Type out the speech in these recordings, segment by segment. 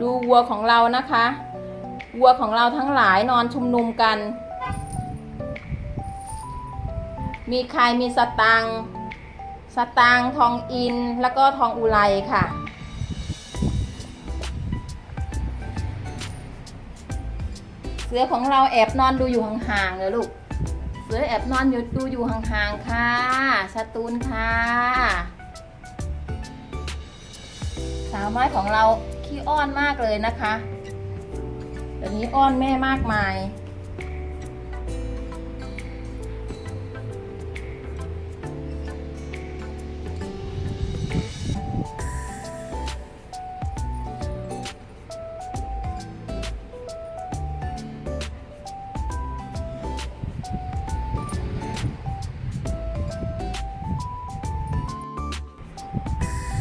ดูวัวของเรานะคะ วัวของเราทั้งหลายนอนชุมนุมกัน มีใครมีสตัง สตังทองอิน แล้วก็ทองอุไรค่ะ เสือของเราแอบนอนดูอยู่ห่างๆเลยลูก เสือแอบนอนอยู่ดูอยู่ห่างๆค่ะสตูนค่ะ สาวน้อยของเรา ขี้อ้อนมากเลยนะคะเดี๋ยวนี้อ้อนแม่มากมาย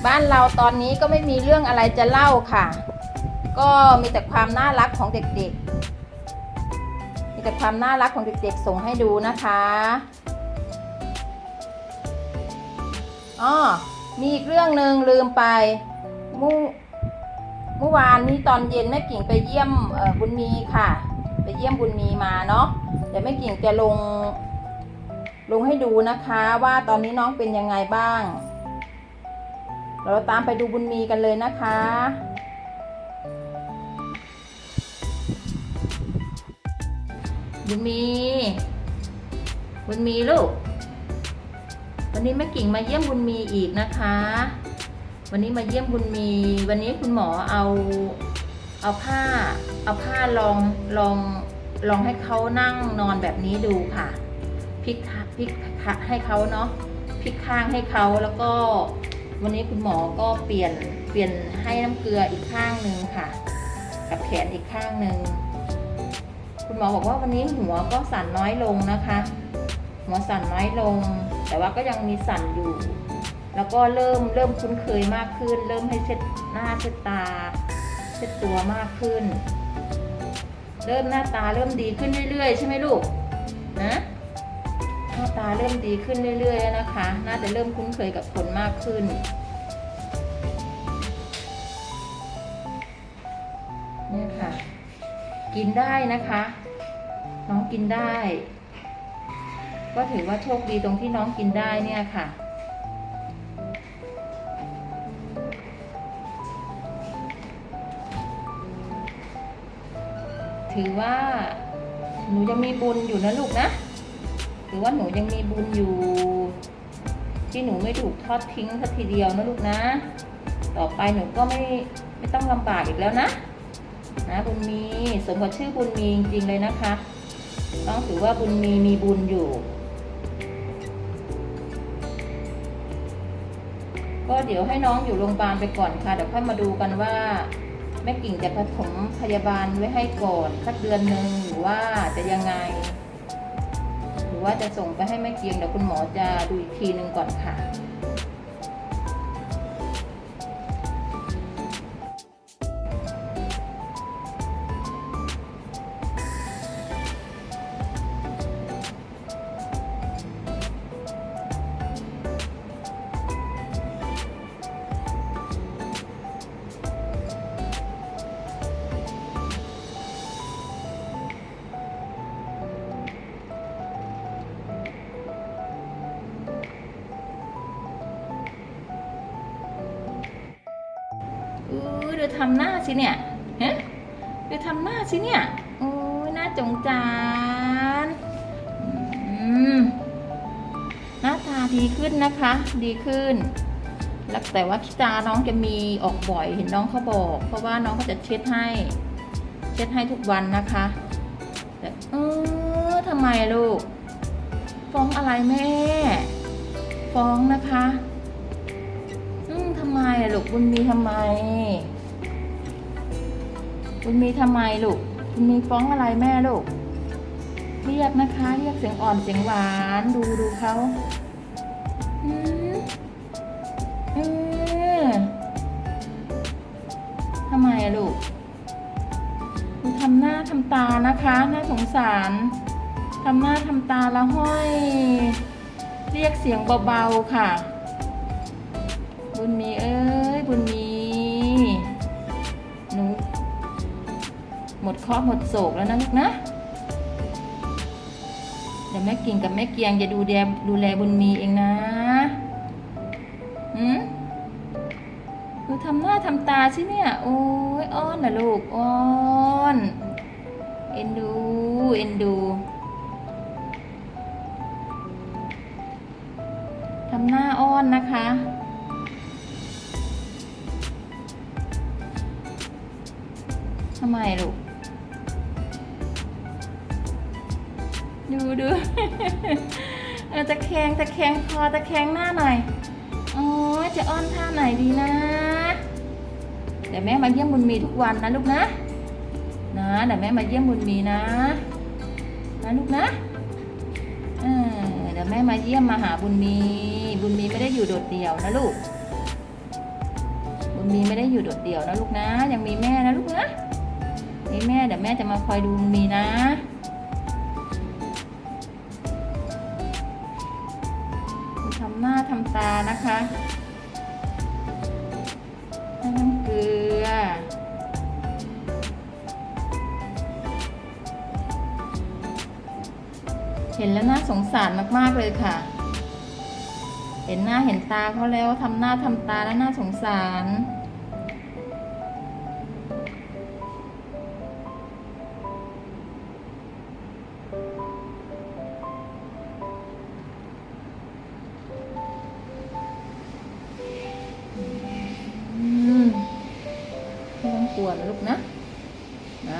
บ้านเราตอนนี้ก็ไม่มีเรื่องอะไรจะเล่าค่ะ ก็มีแต่ความน่ารักของเด็กๆ มีแต่ความน่ารักของเด็กๆ ส่งให้ดูนะคะอ๋อมีอีกเรื่องหนึ่งลืมไปเมื่อเมื่อวานนี้ตอนเย็นแม่กิ่งไปเยี่ยมบุญมีค่ะ ไปเยี่ยมบุญมีมาเนาะเดี๋ยวแม่กิ่งจะลง ลงให้ดูนะคะว่าตอนนี้น้องเป็นยังไงบ้าง เราตามไปดูบุญมีกันเลยนะคะ บุญมี บุญมีลูก วันนี้แม่กิ่งมาเยี่ยมบุญมีอีกนะคะ วันนี้มาเยี่ยมบุญมี วันนี้คุณหมอเอาเอาผ้า เอาผ้าลองลองลองให้เขานั่งนอนแบบนี้ดูค่ะพลิกพลิกให้เขาเนาะพลิกข้างให้เขาแล้วก็ วันนี้คุณหมอก็เปลี่ยนเปลี่ยนให้น้ำเกลืออีกข้างหนึ่งค่ะ กับแขนอีกข้างหนึ่งคุณหมอบอกว่าวันนี้หัวก็สั่นน้อยลงนะคะ หัวสั่นน้อยลง แต่ว่าก็ยังมีสั่นอยู่ แล้วก็เริ่มเริ่มคุ้นเคยมากขึ้น เริ่มให้เช็ดหน้าเช็ดตา เช็ดตัวมากขึ้น เริ่มหน้าตาเริ่มดีขึ้นเรื่อยๆ ใช่ไหมลูก ตาเริ่มดีขึ้นเรื่อยๆแล้วนะคะ น่าจะเริ่มคุ้นเคยกับคนมากขึ้นเนี่ยค่ะ กินได้นะคะ น้องกินได้ ก็ถือว่าโชคดีตรงที่น้องกินได้เนี่ยค่ะถือว่าหนูยังมีบุญอยู่นะลูกนะ ถือว่าหนูยังมีบุญอยู่ ที่หนูไม่ถูกทอดทิ้งสักทีเดียวนะลูกนะ ต่อไปหนูก็ไม่ไม่ต้องลำบากอีกแล้วนะ นะบุญมีสมกับชื่อบุญมีจริงๆเลยนะคะ ต้องถือว่าบุญมีมีบุญอยู่ก็เดี๋ยวให้น้องอยู่โรงพยาบาลไปก่อนค่ะ เดี๋ยวค่อยมาดูกันว่าแม่กิ่งจะผสมพยาบาลไว้ให้ก่อนสักเดือนหนึ่งหรือว่าจะยังไง รือว่าจะส่งไปให้แม่เกียงเดี๋ยวคุณหมอจะดูอีกทีหนึ่งก่อนค่ะ ดูทำหน้าสิเนี่ยฮะดูทำหน้าสิเนี่ยโอ้ยหน่าจงจานหน้าตาดีขึ้นนะคะ ดีขึ้นแล้วแต่ว่าตาน้องจะมีออกบ่อยเห็นน้องเขาบอก เพราะว่าน้องเขาจะเช็ดให้ เช็ดให้ทุกวันนะคะแต่เออทำไมลูก ฟ้องอะไรแม่ ฟ้องนะคะ อืมทำไมลูกบุญมีทำไม บุญมีทำไมลูกบุญมีฟ้องอะไรแม่ลูก เรียกนะคะ เรียกเสียงอ่อนเสียงหวาน ดูดูเขาอืมเออทำไมลูกดูทำหน้าทำตานะคะ น่าสงสารทำหน้าทำตาแล้วห้อย เรียกเสียงเบาๆค่ะ บุญมีเอ้ยบุญมี ดเคราะห์หมดโศกแล้วนะลูกนะ เดี๋ยวแม่กิ่งกับแม่เกียงจะดูแลดูแลบุญมีเองนะหืมดูทำหน้าทำตาสิเนี่ย โอ้ยอ้อนนะลูกอ้อนเอ็นดูเอ็นดูทำหน้าอ้อนนะคะ ทำไมลูก ดูดูเออตะแคงตะแคงคอตะแคงหน้าหน่อยโอ้ยจะอ้อนท่าไหนดีนะเดี๋ยวแม่มาเยี่ยมบุญมีทุกวันนะลูกนะนะเดี๋ยวแม่มาเยี่ยมบุญมีนะนะลูกนะเออเดี๋ยวแม่มาเยี่ยมมาหาบุญมี บุญมีไม่ได้อยู่โดดเดี่ยวนะลูก บุญมีไม่ได้อยู่โดดเดี่ยวนะลูกนะ ยังมีแม่นะลูกนะมีแม่เดี๋ยวแม่จะมาคอยดูบุญมีนะ ตานะคะให้น้ำเกลือ เห็นแล้วน่าสงสารมากๆเลยค่ะ เห็นหน้าเห็นตาเขาแล้วทำหน้าทำตาแล้วน่าสงสาร อื